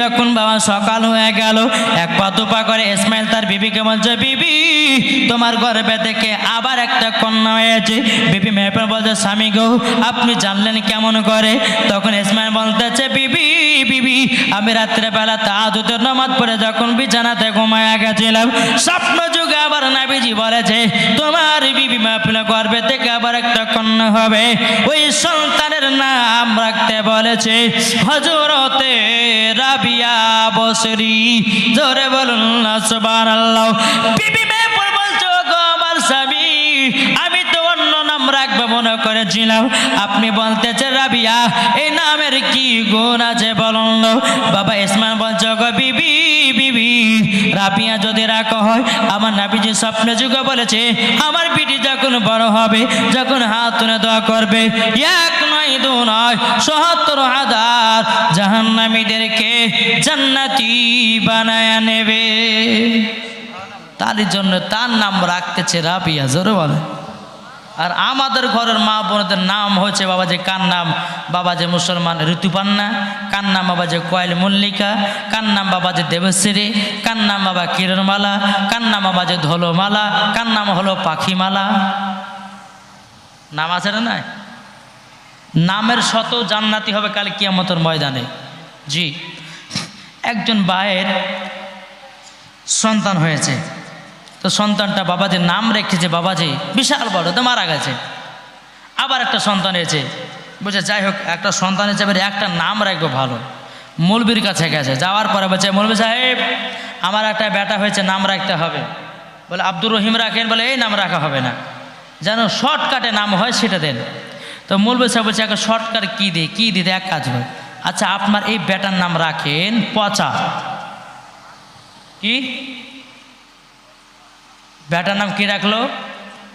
যখন বাবা সকাল হয়ে গেল, এক করে ইসমাইল তার বিবিকে বলছে, বিবি, তোমার থেকে আবার একটা কন্যা হয়েছে। বিবি মেহপন বলছে, স্বামী গো, আপনি জানলেন কেমন করে? তখন ইসমাইল বলতেছে, বিবি বিবি, আমি রাত্রেবেলা তাহাজুদের নামাজ পড়ে যখন বিছানাতে ঘুমায়া গেছিলাম, স্বপ্ন আবার নাবিজি বলেছে, তোমার বিবি মাহফিল গর্ভে থেকে আবার একটা কন্যা হবে। ওই সন্তানের নাম রাখতে বলেছে হজরতে রাবিয়া বসরি। জোরে বলুন না, সুবহানাল্লাহ। বিবি মেহপুর বলছো গো আমার স্বামী, আমি তো অন্য নাম রাখব মনে করেছিলাম। আপনি বলতেছে রাবিয়া, এই নামের কি গুণ আছে বলুন বাবা ইসমান বলছো, গো বিবি রাবিয়া যদি রাখা হয়, আমার নাবিজি স্বপ্নে যুগে বলেছে, আমার বিটি যখন বড় হবে, যখন হাত তুলে দোয়া করবে, এক নয়, দু নয়, সত্তর হাজার জাহান্নামীদেরকে জান্নাতি বানায় নেবে। তার জন্য তার নাম রাখতেছে রাবিয়া জোরে বলে আর আমাদের ঘরের মা বোনদের নাম হয়েছে বাবা যে কার নাম বাবা যে মুসলমান ঋতুপান্না কার নাম বাবা যে কয়েল মল্লিকা কার নাম বাবা যে দেবশ্রী কার নাম বাবা কিরণমালা কার নাম বাবা যে ধলোমালা কার নাম হলো পাখিমালা। নাম আছে না নামের শত জান্নাতি হবে কাল কিয়ামতের ময়দানে। জি, একজন বায়ের সন্তান হয়েছে। তো সন্তানটা বাবাজির নাম রেখেছে বাবাজি, বিশাল বড়, তো মারা গেছে। আবার একটা সন্তান হয়েছে বলছে, যাই হোক, একটা সন্তান হিসেবে একটা নাম রাখব ভালো। মৌলবীর কাছে গেছে। যাওয়ার পরে বলছে, মৌলবী সাহেব, আমার একটা বেটা হয়েছে, নাম রাখতে হবে। বলে, আব্দুর রহিম রাখেন। বলে, এই নাম রাখা হবে না। যেন শর্টকাটে নাম হয়, সেটা দেন। তো মৌলবী সাহেব বলছে একটা শর্টকাট কী দিই কী দিতে এক কাজ হয়। আচ্ছা আপনার এই বেটার নাম রাখেন পচা। কি? বেটার নাম কি রাখল?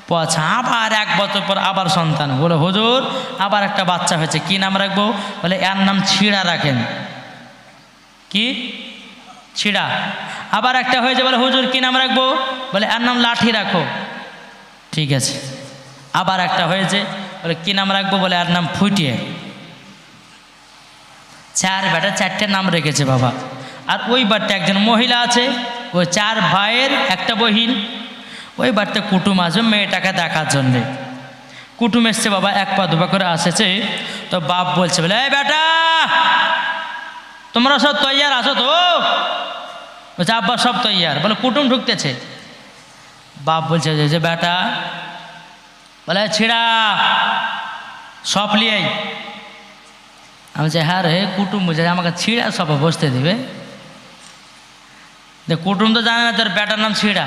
পছা আবার এক বছর পর আবার সন্তান। বলে, হুজুর, আবার একটা বাচ্চা হয়েছে। কি নাম রাখব? বলে, এর নাম ছিড়া রাখেন। কি? ছিড়া। আবার একটা হয়েছে। বলে, হুজুর, কি নাম রাখব? বলে, এর নাম লাঠি রাখো। ঠিক আছে। আবার একটা হয়েছে। বলে, কি নাম রাখব? বলে, এর নাম ফুটিয়ে। চার বেটা চারটে নাম রেখেছে বাবা। আর ওই বাড়িতে একজন মহিলা আছে। ওই চার ভাইয়ের একটা বহিন। ওই বাড়িতে কুটুম আছে, মেয়েটাকে দেখার জন্যে। কুটুম এসছে, বাবা, এক পা দুপা করে আসেছে। তো বাপ বলছে, বলে, এই বেটা, তোমরা সব তৈয়ার আছো তো? বলছে, আব্বা সব তৈয়ার। বলে, কুটুম ঢুকতেছে। বাপ বলছে, যে যে, বেটা, বলে, ছিড়া, সব লিয়াই আমি বলছি হ্যাঁ রে, কুটুম বুঝে আমাকে ছিঁড়া, সব বসতে দিবে। দেখ কুটুম তো জানে না তোর বেটার নাম ছিঁড়া।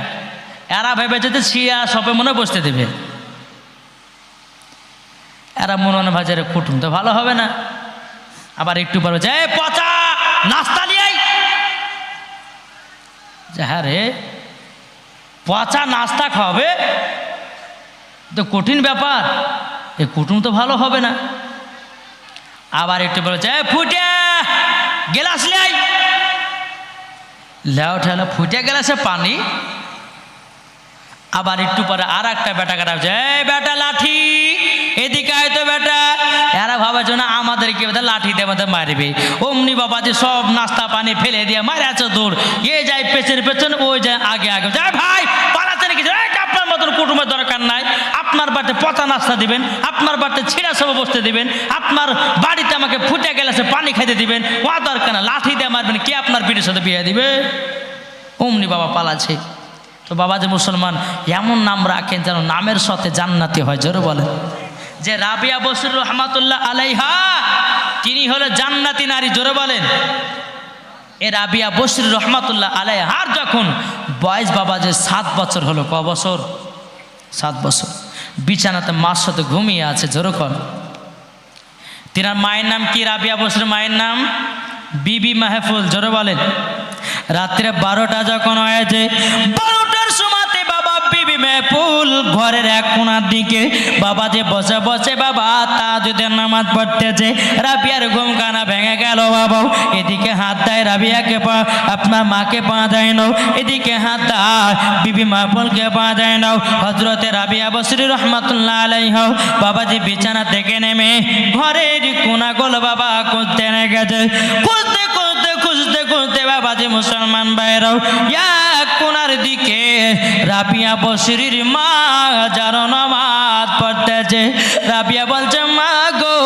এরা ভেবেছে যে ছিঁড়া সবে মনে বসতে দেবে। এরা মনে মনে ভাবছে রে কুটুম, তো ভালো হবে না। আবার একটু পর "এই পচা, নাস্তা লিয়াই যে হ্যাঁ রে, পচা নাস্তা খাওয়াবে? তো কঠিন ব্যাপার, এ কুটুম তো ভালো হবে না। আবার একটু বলেছে "এই ফুটে, গেলাস লাই লেও ঠেলা ফুটে গেলাসে পানি আবার একটু পরে আর একটা বেটা কাটা হচ্ছে। এই বেটা লাঠি এদিকে আয় তো বেটা। এরা ভাবে যে না আমাদেরকে বোধহয় লাঠি দিয়ে আমাদের মারবে। অমনি বাবা যে সব নাস্তা পানি ফেলে দিয়ে মারাচ্ছে দূর। এ যায় পেছনে পেছনে ওই যায় আগে আগে। যায় ভাই পালাচ্ছে নাকি এই, আপনার মতন কুটুমের দরকার নাই। আপনার বাড়িতে পচা নাস্তা দিবেন আপনার বাড়িতে ছিঁড়া সব বসতে দিবেন আপনার বাড়িতে আমাকে ফুটে গেলেছে পানি খাইতে দিবেন। ও দরকার না লাঠি দিয়ে মারবেন কে আপনার পিঠের সাথে বিয়ে দিবে? অমনি বাবা পালাচ্ছে। তো বাবা যে মুসলমান, এমন নাম রাখেন যেন নামের সাথে জান্নাতি হয়, জোরে বলেন। যে রাবিয়া বসির রহমাতুল্লাহ আলাইহা, তিনি হলো জান্নাতি নারী, জোরে বলেন। এ রাবিয়া বসির রহমাতুল্লাহ আলাইহার যখন বয়স বাবা যে সাত বছর হলো, ক বছর? সাত বছর। বিছানাতে মার সাথে ঘুমিয়ে আছে জোরকন তিনার মায়ের নাম কি? রাবিয়া বসির মায়ের নাম বিবি মাহফুল জোরে বলেন। রাত্রে বারোটা যখন হয়েছে বারোটার সময়তে বাবা বিবি মেপুল ঘরের এক কোনার দিকে বাবা যে বসে বসে বাবা নামাজ পড়তেছে, রাবিয়ার ঘুম কানা ভেঙে গেল বাবা। এদিকে হাত দেয় রাবিয়াকে পা, আপনার মাকে পা দেয় নাও। এদিকে হাত দেয় বিবি মাহবুলকে পা দেয় নাও। হজরতে রাবিয়া বসরি রহমাতুল্লাহ আলাই হও বাবা যে বিছানা থেকে নেমে ঘরের কোনা গোল বাবা খুঁজতে গেছে খুঁজতে খুঁজতে বাবা যে মুসলমান বাইরাও এক কোনার দিকে রাবিয়া বসরির মা যার নামাজ পড়তেছে। রাবিয়া বলছে, মা গো,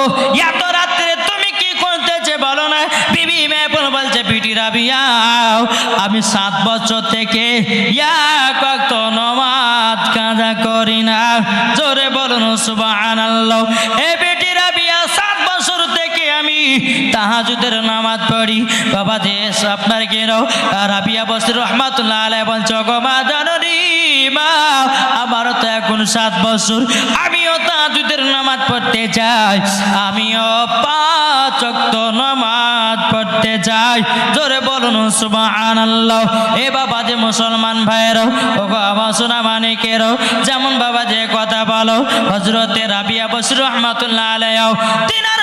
এত রাত্রে তুমি কি করতেছে বলো না? বিবি মেপন বলছে বিটি রাবিয়াও আমি সাত বছর থেকে ওয়াক্ত নমাজ কাজা করি না। জোরে বলুন, সুবহানাল্লাহ। এ তাহাজুদের নামাজ পড়ি। বাবা দেশ আপনার কেন রাবিয়া বসির রহমাতুল্লাহ আলাই বলছে গো মা জাননি মা, আমারও তো এখন সাত বছর। আমিও তাহাজুদের নামাজ পড়তে চাই। আমিও পাঁচ ওয়াক্ত নামাজ পড়তে চাই। জোরে বলুন, সুবহানাল্লাহ। এ বাবা যে মুসলমান ভাইয়েরও ও আমার সোনা মানিকেরও যেমন বাবা যে কথা বলো হজরতে রাবিয়া বসির রহমাতুল্লাহ আলাইও তিনার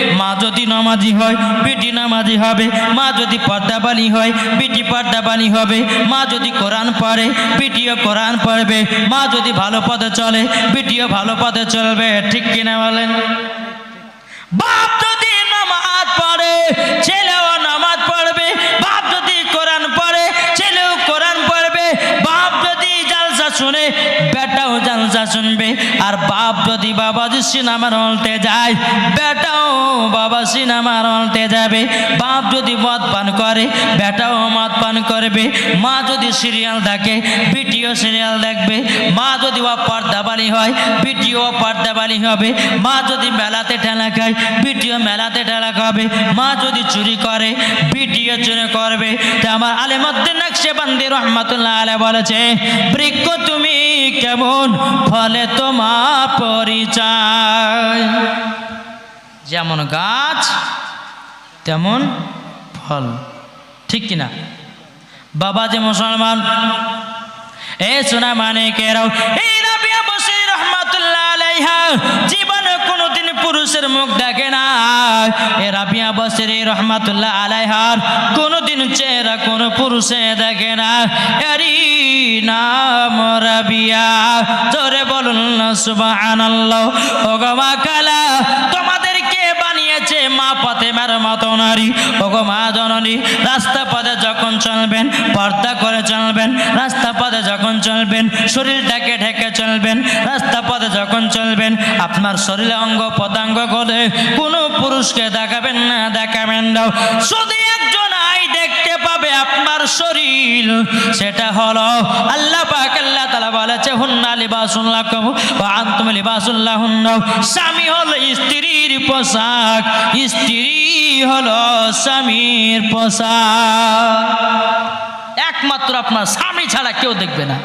মা যদি নামাজি হয়, বেটি নামাজি হবে। মা যদি পর্দাবানি হয়, বেটি পর্দাবানি হবে। মা যদি কোরআন পড়ে, বেটিও কোরআন পড়বে। মা যদি ভালো পথে চলে, বেটিও ভালো পথে চলবে। ঠিক কিনা বলেন? বাপ যদি নামাজ পড়ে, ছেলেও নামাজ পড়বে। বাপ যদি কোরআন পড়ে ছেলেও কোরআন পড়বে বাপ যদি জালসা শুনে বেটাও জালসা শুনবে। আর বাপ যদি বাবা যদি সিনেমার হলতে যায়, বেটাও বাবা সিনেমার হলতে যাবে। বাপ যদি মদ পান করে, বেটাও মদ পান করবে। মা যদি সিরিয়াল দেখে, বিটিও সিরিয়াল দেখবে। মা যদি ও পর্দাবালি হয়, বিটিও পর্দাবালি হবে। মা যদি মেলাতে ঠেলা খায় বিটিও মেলাতে ঠেলা খাবে মা যদি চুরি করে করবে। আমার আলেমদ্দিন রহমতুল্লাহ আলে বলেছে, বৃক্ষ তুমি কেমন? ফলে তোমার পরিচয়। যেমন গাছ, তেমন ফল। ঠিক কিনা? বাবা যে মুসলমান, এ সোনা মানে কেরাও এই রাবিয়া বসির রহমাতুল্লাহ আলাইহা জীবনে পুরুষের মুখ দেখে না এ রাবিয়া বসির রহমাতুল্লাহ আলাইহার কোনোদিন চেহারা কোনো পুরুষে দেখে না এরি নাম রাবিয়া। তোরে বলুন না সুবাহ ও ওগমা কালা ফাতেমার মতো নারী। ওগো মা জননী, রাস্তা পথে যখন চলবেন, পর্দা করে চলবেন, রাস্তা পথে যখন চলবেন শরীরটাকে ঢেকে চলবেন, রাস্তা পথে যখন চলবেন, আপনার শরীরে অঙ্গ পদাঙ্গ করে কোনো পুরুষকে দেখাবেন না দেখাবেন না। আপনার শরীর। সেটা হলো আল্লাহ পাক আল্লাহ তাআলা বলেছে, হুন্না লিবাসুল্লাকুম ওয়া আনতুম লিবাসুল্লাহুন্না স্বামী হলো স্ত্রীর পোশাক, স্ত্রী হলো স্বামীর পোশাক। একমাত্র আপনার স্বামী ছাড়া কেউ দেখবে না।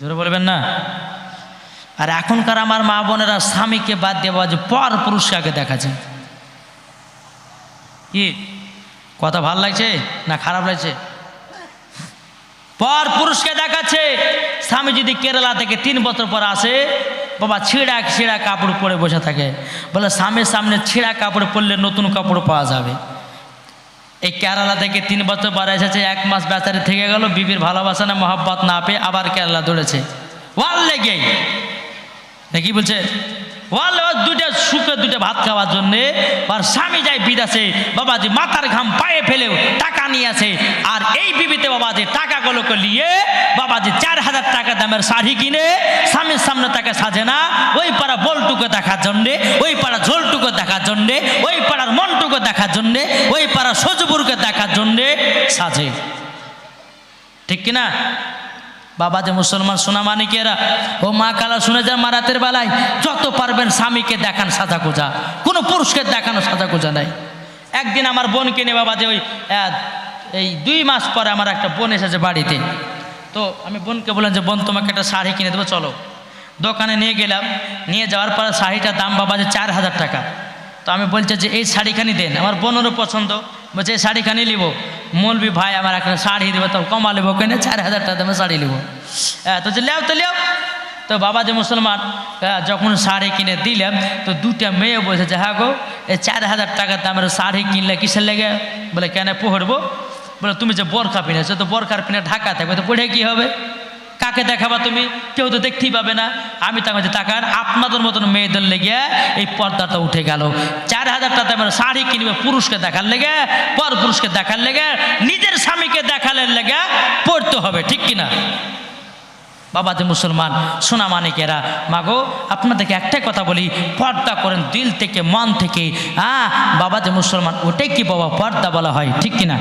জোরে বলবেন না? আর এখনকার আমার মা বোনেরা স্বামীকে বাদ দেওয়া যে পর পুরুষকে আগে দেখাচ্ছে। কি? কথা ভালো লাগছে না খারাপ লাগছে? পর পুরুষকে দেখাচ্ছে। স্বামী যদি কেরালা থেকে তিন বছর পর আসে, বাবা ছিঁড়া ছিঁড়া কাপড় পরে বসে থাকে। বলে, স্বামীর সামনে ছিঁড়া কাপড় পরলে নতুন কাপড় পাওয়া যাবে। এই কেরালা থেকে তিন বছর পর এসেছে, এক মাস বেচারে থেকে গেল, বিবির ভালোবাসা না মহাব্বত না পেয়ে আবার কেরালা দৌড়েছে। ওয়াল লেগেই নাকি বলছে ওয়াল দুইটা সুখে দুইটা ভাত খাওয়ার জন্যে আর স্বামী যায় বিদেশে বাবাজি মাথার ঘাম পায়ে ফেলেও টাকা নিয়ে আসে আর এই বিবিতে বাবাজি টাকাগুলোকে নিয়ে বাবাজি চার হাজার টাকা দামের শাড়ি কিনে, স্বামীর সামনে তাকে সাজে না, ওই পাড়া বলটুকু দেখার জন্যে, ওই পাড়া ঝোলটুকু দেখার জন্যে, ওই পাড়ার মনটুকু দেখার জন্যে, ওই পাড়া সজপুরকে দেখার জন্যে সাজে। ঠিক কিনা? বাবা যে মুসলমান সোনা মানিকেরা, ও মা কালা শুনে যান মারাতের বেলায়, যত পারবেন স্বামীকে দেখান সাজা কোজা কোনো পুরুষকে দেখানো সাজা কোজা নাই। একদিন আমার বোনকে নিয়ে বাবা যে ওই এই দুই মাস পরে আমার একটা বোন এসেছে বাড়িতে। তো আমি বোনকে বললাম যে, বোন, তোমাকে একটা শাড়ি কিনে দেবো, চলো। দোকানে নিয়ে গেলাম, নিয়ে যাওয়ার পরে শাড়িটার দাম বাবা যে চার হাজার টাকা। তো আমি বলছি যে, এই শাড়িখানি দেন। আমার বোনেরও পছন্দ। বলছে, এই শাড়িখানি নিব। মলবি ভাই আমার একটা শাড়ি দেবো, তো কমা নেব কেন চার হাজার টাকা দামে শাড়ি নেব হ্যাঁ তো যে লেও, তো লেও। তো বাবা যে মুসলমান যখন শাড়ি কিনে দিলাম তো দুটা মেয়ে বলছে যে হ্যাঁ গো এই চার হাজার টাকার দামের শাড়ি কিনলে কিসের লেগে? বলে, কেন পড়ব বলে, তুমি যে বরখা পিনেছো, তো বরখার পিনে ঢাকা থাকবে, তো পড়ে কী হবে? কাকে দেখাবা তুমি? কেউ তো দেখতেই পাবে না। আমি তার মধ্যে টাকার আপনাদের মতন মেয়েদের লেগে এই পর্দাটা উঠে গেল। চার হাজার টাকা দামের শাড়ি কিনবে পুরুষকে দেখার লেগে পর পুরুষকে দেখার লেগে, নিজের স্বামীকে দেখালে লেগে পড়তে হবে, ঠিক কিনা? বাবা যে মুসলমান, সোনা মানিকেরা মাগো, আপনাদেরকে একটাই কথা বলি, পর্দা করেন দিল থেকে, মন থেকে। হ্যাঁ বাবা যে মুসলমান, ওটাই কি বাবা পর্দা বলা হয়, ঠিক কিনা?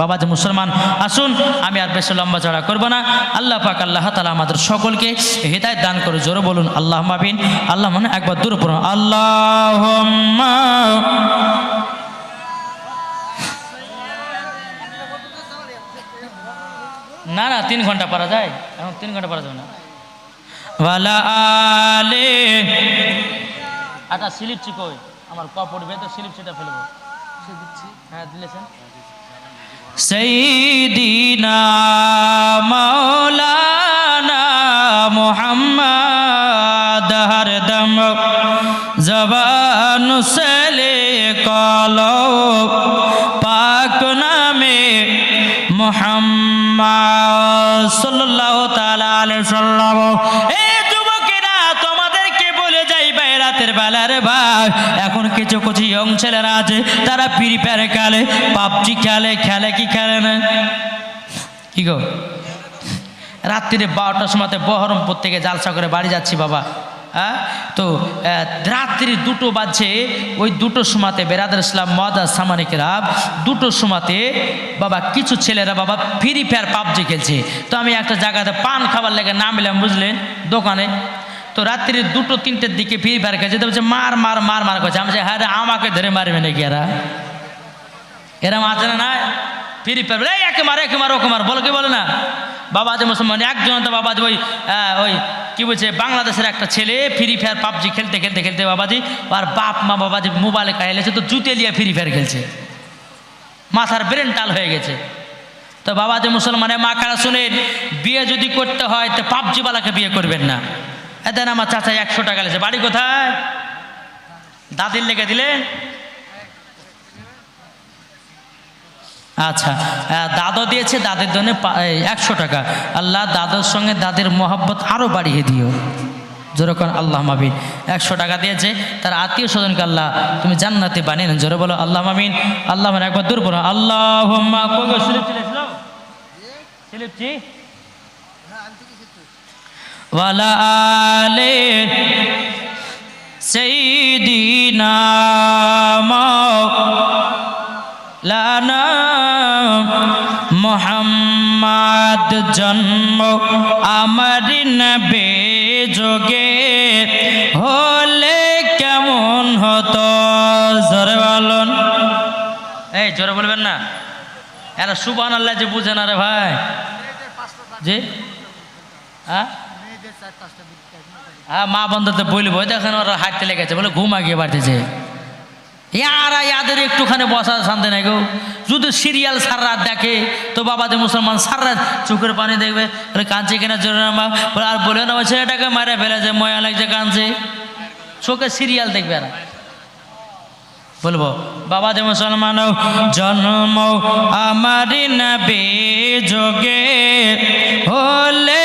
বাবা যে মুসলমান আসুন আমি আর বেশি লম্বা চড়া করব না। আল্লাহ পাক আল্লাহ তালা আমাদের সকলকে হৃদায়ত দান করে জোরে বলুন আল্লাহ মাবিন আল্লাহ মানে একবার দূর পড়ুন আল্লাহ না না তিন ঘণ্টা পারা যায় এখন তিন ঘণ্টা পারা যাবে না। ওয়ালা আলে আটা স্লিপ চিকই আমার ক পড়বে তো স্লিপ সেটা ফেলব। হ্যাঁ দিলেছেন? সৈদিনা মৌলানা মোহাম্মদ হরদম জবান সেলে কলো পাক নামে মোহাম্মদ সাল্লাল্লাহু তাআলা আলাইহি সাল্লাম এ যুবকেরা তোমাদেরকে বলে যাই ভাই বেলার ভাই, এখন কিছু কিছু ইয়ং ছেলেরা আছে, তারা ফ্রি ফায়ার খেলে, পাবজি খেলে খেলে কি খেলে না? কি গো? রাত্রিরে বারোটার সময়তে বহরমপুর থেকে জালসা করে বাড়ি যাচ্ছি বাবা। হ্যাঁ? তো রাত্রি দুটো বাজছে, ওই দুটো সময়তে বেরাদার ইসলাম মদা সামানিকেরা দুটো সময়তে বাবা, কিছু ছেলেরা বাবা ফ্রি ফায়ার পাবজি খেলছে। তো আমি একটা জায়গাতে পান খাবার লেগে নামলাম বুঝলেন? দোকানে। তো রাত্রি দুটো, তিনটের দিকে ফ্রি ফায়ার খেলছে তো বলছে, মার মার মার মার করছে আমি হ্যাঁ আমাকে ধরে মারবে নাকি এরা? এরা আছে না ফ্রি ফায়ার এই, একে মার একে মার, ওকে মার। বলো কি বলে না? বাবা যে মুসলমান, একজন তো বাবাজি ওই ওই কি বলছে, বাংলাদেশের একটা ছেলে ফ্রি ফায়ার, পাবজি খেলতে খেলতে খেলতে বাবাজি, আর বাপ, মা, বাবাজি মোবাইলে খাইলেছে তো জুতে নিয়ে ফ্রি ফায়ার খেলছে। মাথার ব্রেন টাল হয়ে গেছে। তো বাবা যে মুসলমানের মা, কারা শুনেন, বিয়ে যদি করতে হয়, তো পাবজিওয়ালাকে বিয়ে করবেন না। এদেন আমার চাচা একশো টাকা লেছে। বাড়ি কোথায়? দাদির লেগে দিলে? আচ্ছা দাদা দিয়েছে, দাদের জন্য একশো টাকা। আল্লাহ দাদার সঙ্গে দাদের মহাব্বত আরও বাড়িয়ে দিও। যেরকম আল্লাহ মাবিন একশো টাকা দিয়েছে, তার আত্মীয় স্বজনকে আল্লাহ তুমি জান্নাতে বানিয়ে নেন জোরে বলো, আল্লাহ মামিন। আল্লাহ মানে একবার দূর বলো। আল্লাহ আলে সেইদিনা লানা মোহাম্মদ জন্ম আমার নবে যোগে হলে কেমন হতো জোরে বলুন এই জোরে বলবেন না এরা সুবান আল্লাহ যে বুঝে না রে ভাই জি হ্যাঁ হ্যাঁ মা বন্ধুতে বলব দেখেন, ওরা হাঁটতে লেগেছে, বলে ঘুমা গিয়ে বাড়তেছে। ইয়ারা ইয়াদের একটুখানি বসা শান্তি নাই গো। যদি সিরিয়াল সার রাত দেখে, তো বাবা যে মুসলমান সার রাত চোখের পানি দেখবে আরে কাঁদছে কিনা জোরে না মা? বলে, আর বলে না ছেলেটাকে মারে ফেলেছে, ময়া লাগছে, কাঁদছে। চোখে সিরিয়াল দেখবে এরা। বলব বাবা যে মুসলমান, জন্ম আমার নবে যোগে হলে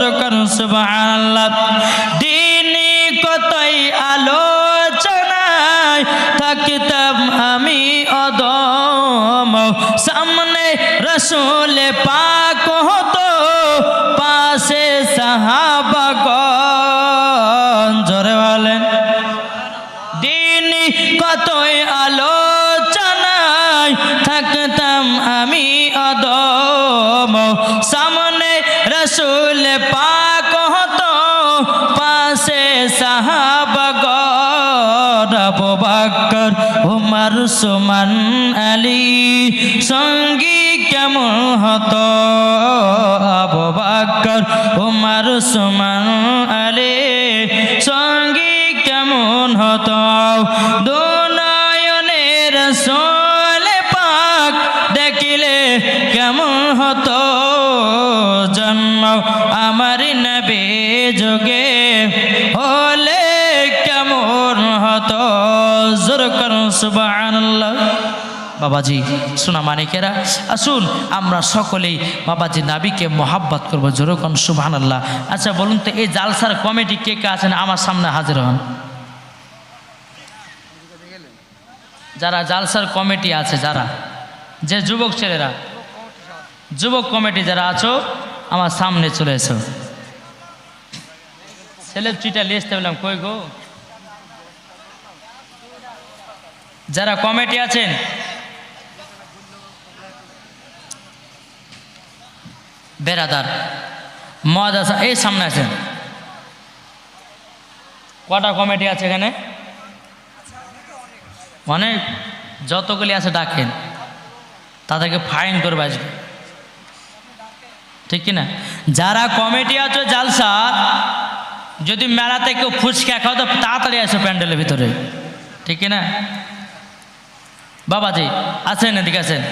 জোরকর সুবাহ দিনই কতই আলোচনায় থাকতাম আমি অদম। সামনে রসুল পাক পাশে সাহাবাগর উমর সুমন আলী। সঙ্গী কেমন হত? আবু বকর উমর সুমন করুন সুবহানাল্লাহ। বাবাজি সোনা মানিকেরা, আসুন আমরা সকলেই বাবাজি নাবিকে মোহাব্বত করব জোরকন সুবহান আল্লাহ আচ্ছা বলুন তো, এই জালসার কমিটি কে কে আছেন? আমার সামনে হাজির হন। যারা জালসার কমিটি আছে, যারা, যে যুবক ছেলেরা, যুবক কমিটি যারা আছো, আমার সামনে চলে এসো। ছেলের চিটা লিখতে বললাম, কই গো? যারা কমিটি আছেন, বেরাদার মহাদাসা এই সামনে আছেন। কটা কমিটি আছে এখানে? অনেক, যতগুলি আছে ডাকেন, তাদেরকে ফাইন করবে আজকে। ঠিক কি না যারা কমিটি আছে জালসা, যদি মেলাতে কেউ ফুচকা খাও, তো তাড়াতাড়ি আসো প্যান্ডেলের ভিতরে। ঠিক কি না বাবাজি আছেন এদিকে আছেন।